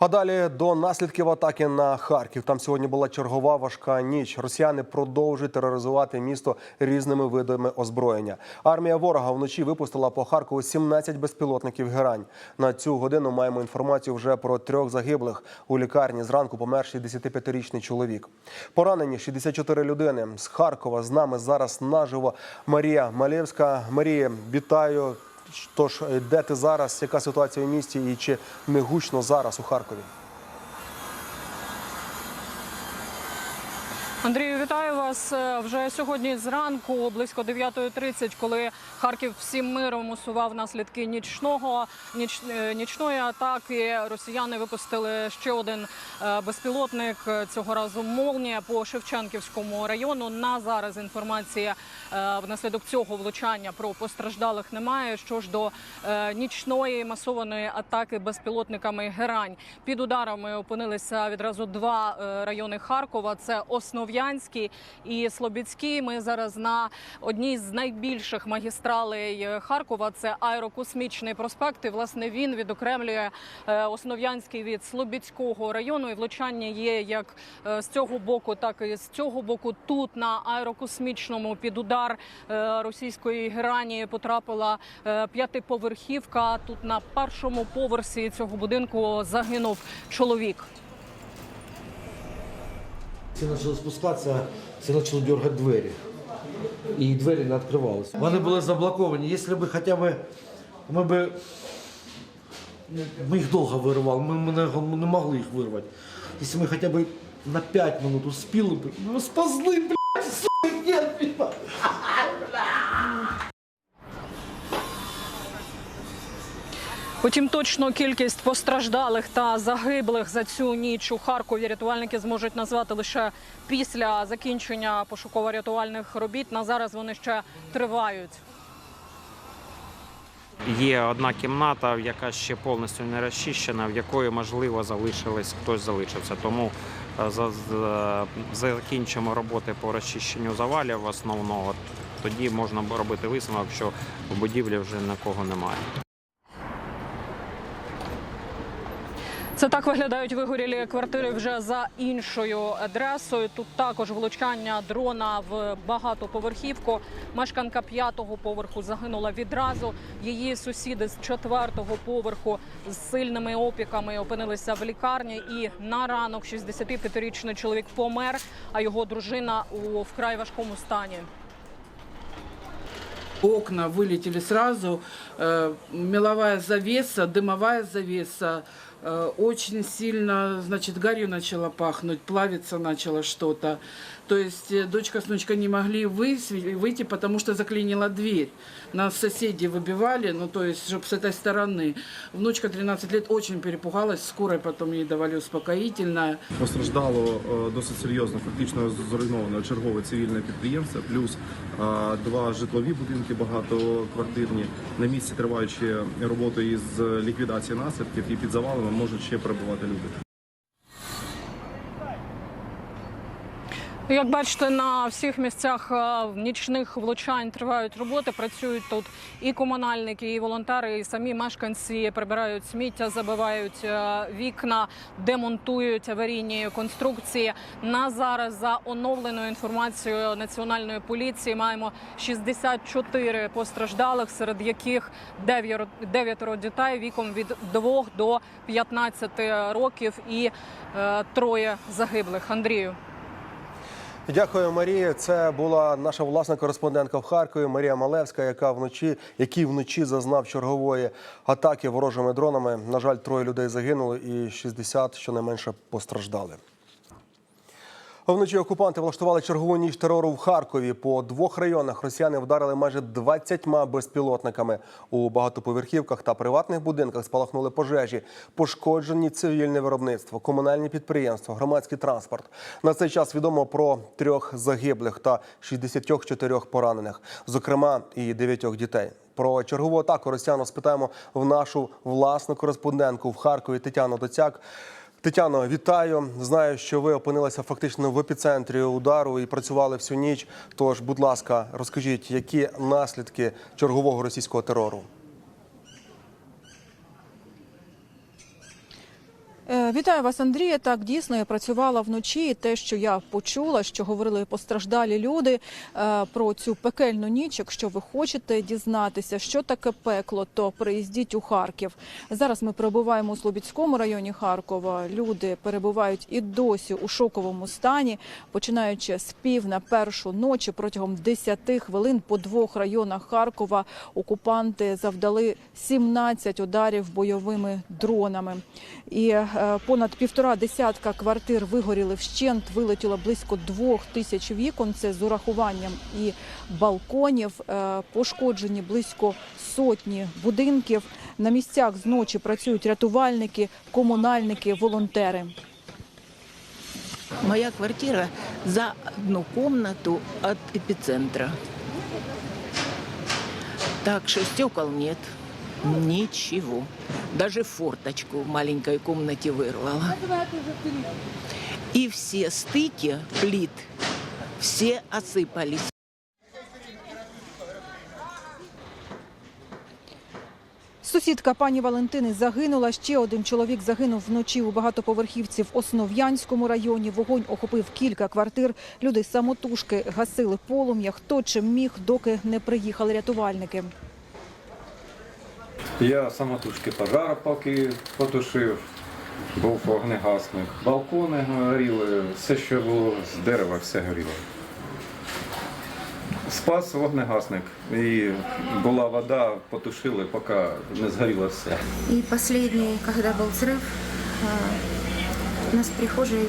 А далі до наслідків атаки на Харків. Там сьогодні була чергова важка ніч. Росіяни продовжують тероризувати місто різними видами озброєння. Армія ворога вночі випустила по Харкову 17 безпілотників герань. На цю годину маємо інформацію вже про трьох загиблих у лікарні. Зранку помер 65-річний чоловік. Поранені 64 людини. З Харкова з нами зараз наживо Марія Малєвська. Марія, вітаю. Тож, де ти зараз? Яка ситуація в місті і чи не гучно зараз у Харкові? Андрію, вітаю вас Е, вже сьогодні зранку, близько 9.30, коли Харків всім миром усував наслідки нічного ніч, е, нічної атаки. Росіяни випустили ще один е, безпілотник цього разу молнія по Шевченківському району. На зараз інформація внаслідок цього влучання про постраждалих немає. Що ж до нічної масованої атаки безпілотниками Герань під ударами опинилися відразу два райони Харкова. Це Основ'янський і Слобідський. Ми зараз на одній з найбільших магістралей Харкова. Це аерокосмічний проспект. І власне він відокремлює е, Основ'янський від Слобідського району. І влучання є як е, з цього боку, так і з цього боку. Тут на аерокосмічному під удар е, російської герані потрапила п'ятиповерхівка. Тут на першому поверсі цього будинку загинув чоловік. Все почали спускатися, все почали дергати двері. І двері не відкривалися. Вони були заблоковані. Якщо б хоча б ми б ми їх довго виривали, ми, ми, не, ми не могли їх вирвати. Якщо ми хоча б на 5 минут успіли б, ми спазли, блядь, сука, нет, блядь. Потім точно кількість постраждалих та загиблих за цю ніч у Харкові рятувальники зможуть назвати лише після закінчення пошуково-рятувальних робіт. На зараз вони ще тривають. Є одна кімната, яка ще повністю не розчищена, в якої можливо залишились хтось залишився. Тому е, за- закінчимо роботи по розчищенню завалів основного. Тоді можна робити висновок, що в будівлі вже нікого немає. Це так виглядають вигорілі квартири вже за іншою адресою. Тут також влучання дрона в багатоповерхівку. Мешканка п'ятого поверху загинула відразу. Її сусіди з четвертого поверху з сильними опіками опинилися в лікарні. І на ранок 65-річний чоловік помер, а його дружина у вкрай важкому стані. Окна вылетели сразу, э, меловая завеса, дымовая завеса, э, очень сильно, значит, гарью начало пахнуть, плавиться начало что-то. То есть э, дочка с внучкой не могли высве- выйти, потому что заклинила дверь. Нас соседи выбивали, ну то есть, чтобы с этой стороны. Внучка 13 лет очень перепугалась, скорой потом ей давали успокоительное. Постраждало е, досить серйозно, фактично зруйновано чергове цивільне підприємство, плюс е, два житлові будинки багатоквартирні. На місці триваючи роботи із ліквідації наслідків і під завалами можуть ще перебувати люди. Як бачите, на всіх місцях е, нічних влучань тривають роботи. Працюють тут і комунальники, і волонтери, і самі мешканці прибирають сміття, забивають е, вікна, демонтують аварійні конструкції. На зараз за оновленою інформацією національної поліції маємо 64 постраждалих, серед яких дев'яро- дев'ятеро дітей віком від 2 до 15 років і е, троє загиблих. Андрію. Дякую, Марія. Це була наша власна кореспондентка в Харкові Марія Малевська, яка вночі, який вночі зазнав чергової атаки ворожими дронами. На жаль, троє людей загинули і 60 щонайменше постраждали. Вночі окупанти влаштували чергову ніч терору в Харкові. По двох районах росіяни вдарили майже 20 безпілотниками. У багатоповерхівках та приватних будинках спалахнули пожежі, пошкоджені цивільне виробництво, комунальні підприємства, громадський транспорт. На цей час відомо про трьох загиблих та 64 поранених, зокрема і дев'ятьох дітей. Про чергову атаку росіян спитаємо в нашу власну кореспондентку в Харкові Тетяну Доцяк. Тетяно, вітаю. Знаю, що ви опинилися фактично в епіцентрі удару і працювали всю ніч. Тож, будь ласка, розкажіть, які наслідки чергового російського терору? Вітаю вас, Андрія. Так дійсно я працювала вночі. Те, що я почула, що говорили постраждалі люди е, про цю пекельну ніч. Якщо ви хочете дізнатися, що таке пекло, то приїздіть у Харків. Зараз ми перебуваємо у Слобідському районі Харкова. Люди перебувають і досі у шоковому стані, починаючи з пів на першу ночі протягом 10 хвилин по двох районах Харкова окупанти завдали 17 ударів бойовими дронами. І е, понад півтора десятка квартир вигоріли вщент, вилетіло близько двох тисяч вікон. Це з урахуванням і балконів. Е, пошкоджені близько сотні будинків. На місцях зночі працюють рятувальники, комунальники, волонтери. Моя квартира за одну комнату от эпицентра. Так что стекол нет Ничего. Даже форточку в маленькой комнате вырвала. И все стыки плит, все осыпались. Сусідка пані Валентини загинула. Ще один чоловік загинув вночі у багатоповерхівці в Основ'янському районі. Вогонь охопив кілька квартир. Люди самотужки гасили полум'я. Хто чим міг, доки не приїхали рятувальники. Я самотужки пожар поки потушив, був вогнегасник. Балкони горіли, все, що було з дерева, все горіло. Спас вогнегасник. І була вода, потушили, поки не згоріло все. И последний, когда был взрыв, а, у нас в прихожей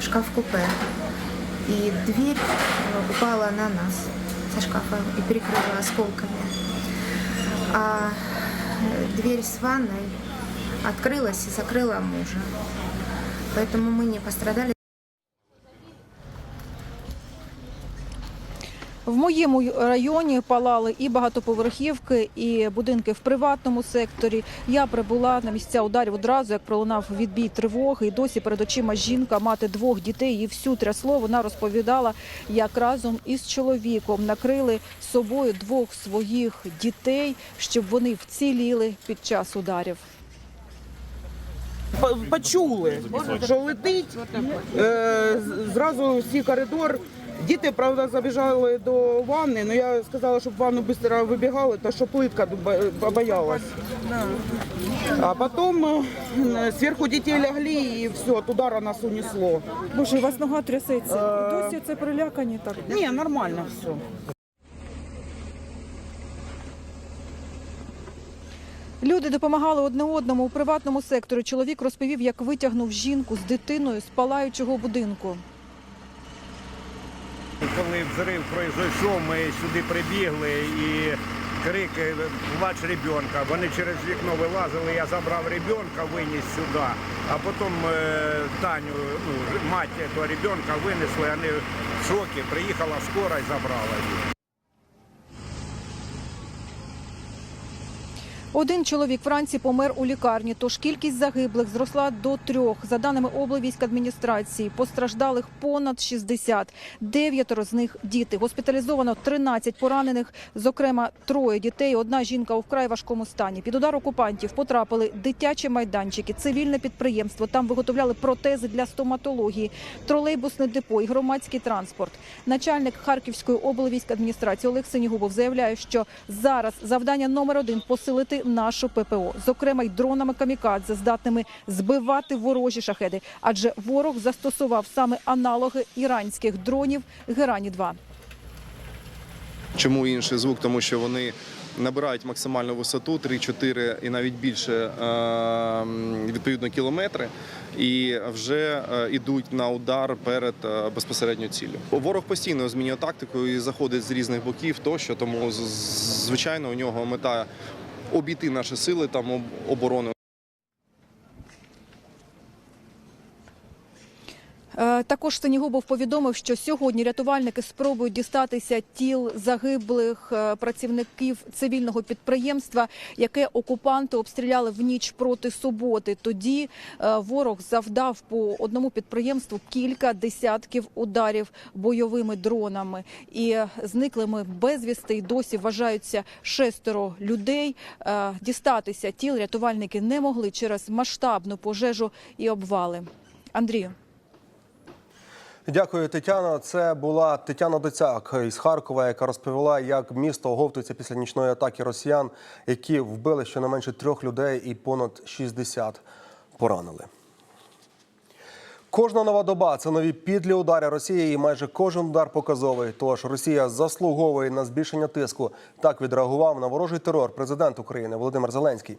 шкаф-купе. И дверь а, упала на нас со шкафа и перекрыла осколками. А э, дверь с ванной открылась и закрыла мужа. Поэтому мы не пострадали. В моєму районі палали і багатоповерхівки, і будинки в приватному секторі. Я прибула на місця ударів одразу, як пролунав відбій тривоги. І досі перед очима жінка, мати двох дітей, її всю трясло. Вона розповідала, як разом із чоловіком накрили собою двох своїх дітей, щоб вони вціліли під час ударів. Почули, що летить. Е, зразу всі коридор. Діти, правда, забіжали до ванни, але я сказала, щоб ванну швидко вибігали, то що плитка бо- побоялась. А потім е, зверху дітей лягли і все, от удара нас унесло. Боже, у вас нога трясеться. Досі це прилякані так. Ні, нормально все. Люди допомагали одне одному у приватному секторі. Чоловік розповів, як витягнув жінку з дитиною з палаючого будинку. Коли взрив пройшов, ми сюди прибігли і крики плач ребенка. Вони через вікно вилазили, я забрав ребенка, виніс сюди, а потім е, Таню, ну, мать цього ребенка винесли, вони в шокі. Приїхала скора і забрала її. Один чоловік вранці помер у лікарні, тож кількість загиблих зросла до трьох. За даними облвійськадміністрації, постраждалих понад 60. Дев'ятеро з них діти. Госпіталізовано 13 поранених, зокрема троє дітей. Одна жінка у вкрай важкому стані. Під удар окупантів потрапили дитячі майданчики, цивільне підприємство. Там виготовляли протези для стоматології, тролейбусне депо і громадський транспорт. Начальник Харківської облвійськадміністрації Олег Синігубов заявляє, що зараз завдання номер один посилити нашу ППО, зокрема й дронами камікадзе, здатними збивати ворожі шахеди. Адже ворог застосував саме аналоги іранських дронів Герані 2 Чому інший звук? Тому що вони набирають максимальну висоту 3-4 і навіть більше е, відповідно кілометри, і вже е, йдуть на удар перед е, безпосередньо ціллю. Ворог постійно змінює тактику і заходить з різних боків тощо, тому звичайно у нього мета обійти наші сили там об- оборони. Також Синігубов повідомив, що сьогодні рятувальники спробують дістатися тіл загиблих е, працівників цивільного підприємства, яке окупанти обстріляли в ніч проти суботи. Тоді е, ворог завдав по одному підприємству кілька десятків ударів бойовими дронами. І е, зниклими безвісти й досі вважаються шестеро людей. Е, Дістатися тіл рятувальники не могли через масштабну пожежу і обвали. Андрію. Дякую, Тетяна. Це була Тетяна Доцяк із Харкова, яка розповіла, як місто оговтується після нічної атаки росіян, які вбили щонайменше трьох людей і понад 60 поранили. Кожна нова доба це нові підлі удари Росії, і майже кожен удар показовий. Тож Росія заслуговує на збільшення тиску. Так відреагував на ворожий терор президент України Володимир Зеленський.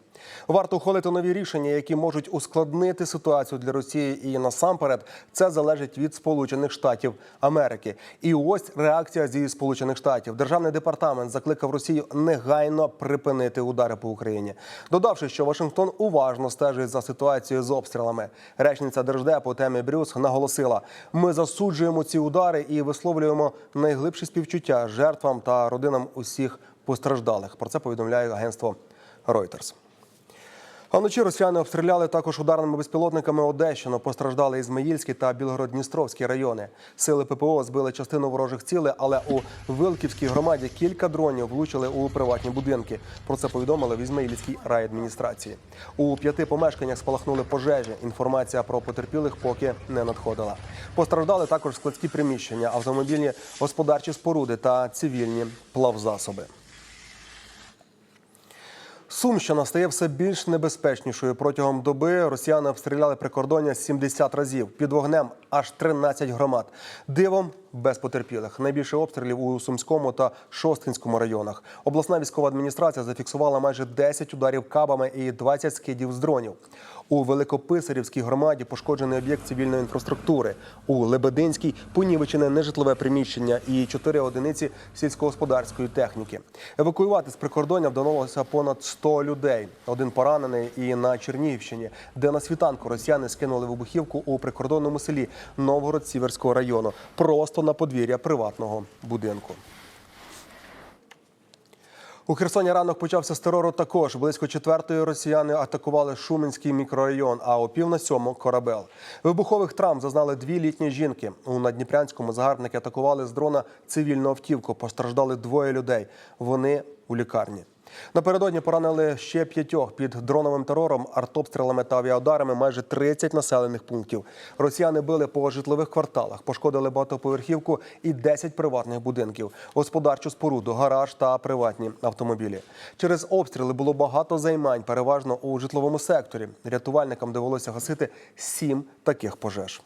Варто ухвалити нові рішення, які можуть ускладнити ситуацію для Росії. І насамперед це залежить від Сполучених Штатів Америки. І ось реакція зі Сполучених Штатів. Державний департамент закликав Росію негайно припинити удари по Україні, додавши, що Вашингтон уважно стежить за ситуацією з обстрілами. Речниця держдепу Темі Брюс наголосила: ми засуджуємо ці удари і висловлюємо найглибші співчуття жертвам та родинам усіх постраждалих. Про це повідомляє агентство Reuters. А вночі росіяни обстріляли також ударними безпілотниками Одещину. Постраждали Ізмаїльський та Білгород-Дністровський райони. Сили ППО збили частину ворожих цілей, але у Вилківській громаді кілька дронів влучили у приватні будинки. Про це повідомили в Ізмаїльській райадміністрації. У п'яти помешканнях спалахнули пожежі. Інформація про потерпілих поки не надходила. Постраждали також складські приміщення, автомобільні господарчі споруди та цивільні плавзасоби. Сумщина стає все більш небезпечнішою. Протягом доби росіяни обстріляли прикордоння 70 разів. Під вогнем аж 13 громад. Дивом без потерпілих. Найбільше обстрілів у Сумському та Шостинському районах. Обласна військова адміністрація зафіксувала майже 10 ударів кабами і 20 скидів з дронів. У Великописарівській громаді пошкоджений об'єкт цивільної інфраструктури. У Лебединській понівечене нежитлове приміщення і 4 одиниці сільськогосподарської техніки. Евакуювати з прикордоння вдалося понад 100 людей. Один поранений і на Чернігівщині, де на світанку росіяни скинули вибухівку у прикордонному селі Новгород-Сіверського району, просто на подвір'я приватного будинку. У Херсоні ранок почався з терору також. Близько четвертої росіяни атакували Шуменський мікрорайон, а о пів на сьому корабел. Вибухових травм зазнали дві літні жінки. У Надніпрянському загарбники атакували з дрона цивільну автівку. Постраждали двоє людей. Вони у лікарні. Напередодні поранили ще п'ятьох під дроновим терором, артобстрілами та авіаударами майже 30 населених пунктів. Росіяни били по житлових кварталах, пошкодили багатоповерхівку і 10 приватних будинків, господарчу споруду, гараж та приватні автомобілі. Через обстріли було багато займань, переважно у житловому секторі. Рятувальникам довелося гасити сім таких пожеж.